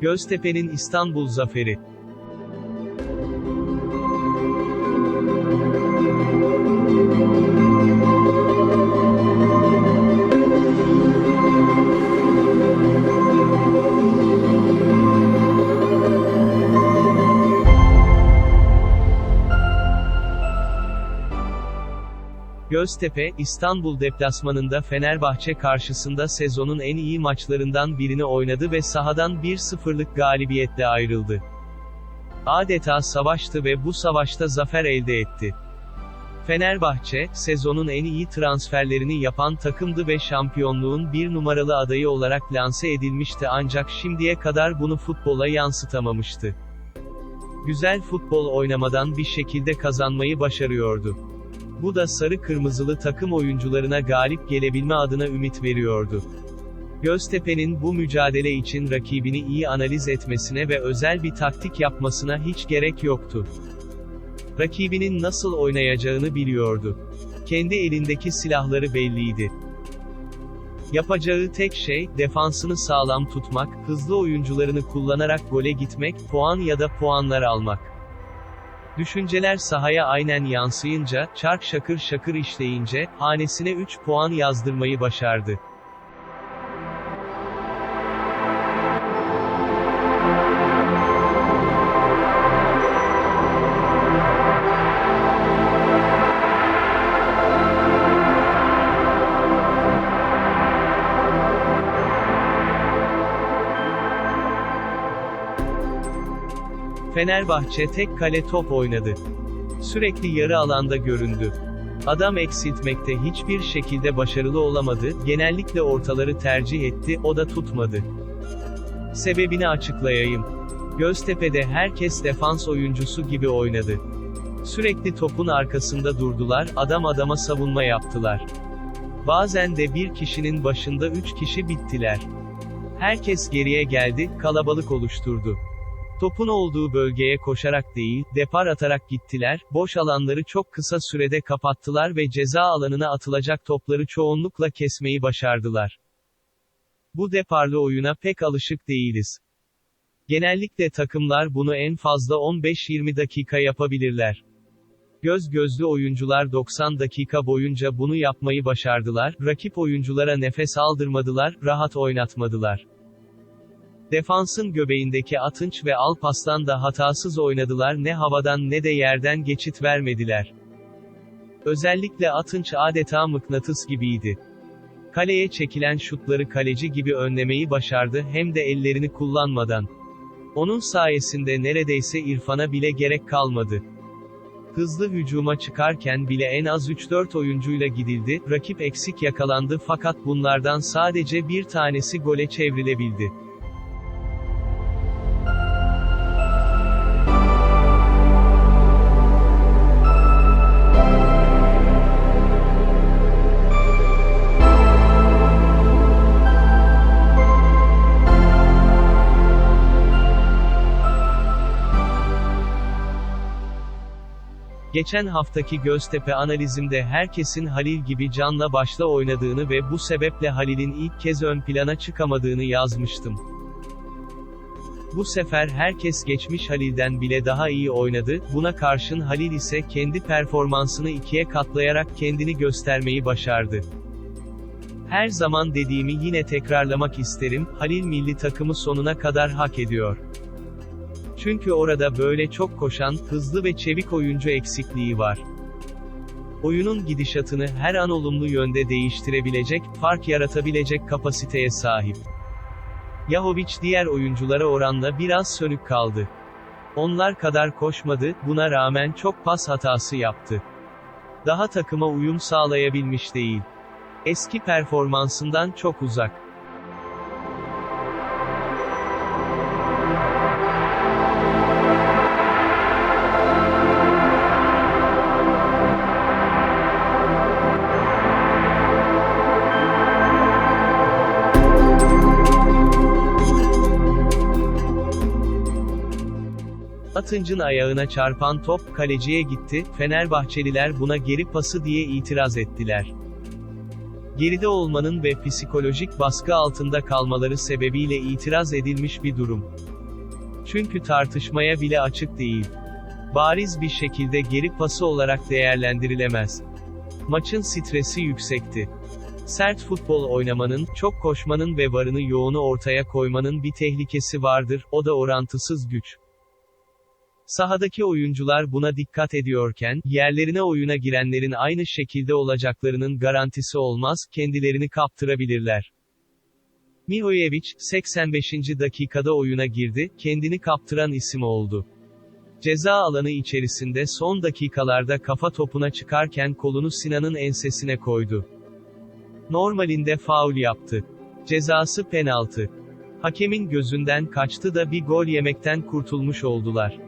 Göztepe'nin İstanbul zaferi. Göztepe, İstanbul deplasmanında Fenerbahçe karşısında sezonun en iyi maçlarından birini oynadı ve sahadan 1-0'lık galibiyetle ayrıldı. Adeta savaştı ve bu savaşta zafer elde etti. Fenerbahçe, sezonun en iyi transferlerini yapan takımdı ve şampiyonluğun bir numaralı adayı olarak lanse edilmişti ancak şimdiye kadar bunu futbola yansıtamamıştı. Güzel futbol oynamadan bir şekilde kazanmayı başarıyordu. Bu da sarı kırmızılı takım oyuncularına galip gelebilme adına ümit veriyordu. Göztepe'nin bu mücadele için rakibini iyi analiz etmesine ve özel bir taktik yapmasına hiç gerek yoktu. Rakibinin nasıl oynayacağını biliyordu. Kendi elindeki silahları belliydi. Yapacağı tek şey, defansını sağlam tutmak, hızlı oyuncularını kullanarak gole gitmek, puan ya da puanlar almak. Düşünceler sahaya aynen yansıyınca, çark şakır şakır işleyince, hanesine 3 puan yazdırmayı başardı. Fenerbahçe tek kale top oynadı. Sürekli yarı alanda göründü. Adam eksiltmekte hiçbir şekilde başarılı olamadı, genellikle ortaları tercih etti, o da tutmadı. Sebebini açıklayayım. Göztepe'de herkes defans oyuncusu gibi oynadı. Sürekli topun arkasında durdular, adam adama savunma yaptılar. Bazen de bir kişinin başında üç kişi bittiler. Herkes geriye geldi, kalabalık oluşturdu. Topun olduğu bölgeye koşarak değil, depar atarak gittiler, boş alanları çok kısa sürede kapattılar ve ceza alanına atılacak topları çoğunlukla kesmeyi başardılar. Bu deparlı oyuna pek alışık değiliz. Genellikle takımlar bunu en fazla 15-20 dakika yapabilirler. Göz gözlü oyuncular 90 dakika boyunca bunu yapmayı başardılar, rakip oyunculara nefes aldırmadılar, rahat oynatmadılar. Defansın göbeğindeki Atınç ve Alpaslan da hatasız oynadılar ne havadan ne de yerden geçit vermediler. Özellikle Atınç adeta mıknatıs gibiydi. Kaleye çekilen şutları kaleci gibi önlemeyi başardı hem de ellerini kullanmadan. Onun sayesinde neredeyse İrfan'a bile gerek kalmadı. Hızlı hücuma çıkarken bile en az 3-4 oyuncuyla gidildi, rakip eksik yakalandı fakat bunlardan sadece bir tanesi gole çevrilebildi. Geçen haftaki Göztepe analizimde herkesin Halil gibi canla başla oynadığını ve bu sebeple Halil'in ilk kez ön plana çıkamadığını yazmıştım. Bu sefer herkes geçmiş Halil'den bile daha iyi oynadı, buna karşın Halil ise kendi performansını ikiye katlayarak kendini göstermeyi başardı. Her zaman dediğimi yine tekrarlamak isterim, Halil milli takımı sonuna kadar hak ediyor. Çünkü orada böyle çok koşan, hızlı ve çevik oyuncu eksikliği var. Oyunun gidişatını her an olumlu yönde değiştirebilecek, fark yaratabilecek kapasiteye sahip. Yahovic diğer oyunculara oranla biraz sönük kaldı. Onlar kadar koşmadı, buna rağmen çok pas hatası yaptı. Daha takıma uyum sağlayabilmiş değil. Eski performansından çok uzak. Atıncın ayağına çarpan top, kaleciye gitti, Fenerbahçeliler buna geri pası diye itiraz ettiler. Geride olmanın ve psikolojik baskı altında kalmaları sebebiyle itiraz edilmiş bir durum. Çünkü tartışmaya bile açık değil. Bariz bir şekilde geri pası olarak değerlendirilemez. Maçın stresi yüksekti. Sert futbol oynamanın, çok koşmanın ve varını yoğunu ortaya koymanın bir tehlikesi vardır, o da orantısız güç. Sahadaki oyuncular buna dikkat ediyorken, yerlerine oyuna girenlerin aynı şekilde olacaklarının garantisi olmaz, kendilerini kaptırabilirler. Mihojevic, 85. dakikada oyuna girdi, kendini kaptıran isim oldu. Ceza alanı içerisinde son dakikalarda kafa topuna çıkarken kolunu Sinan'ın ensesine koydu. Normalinde faul yaptı. Cezası penaltı. Hakemin gözünden kaçtı da bir gol yemekten kurtulmuş oldular.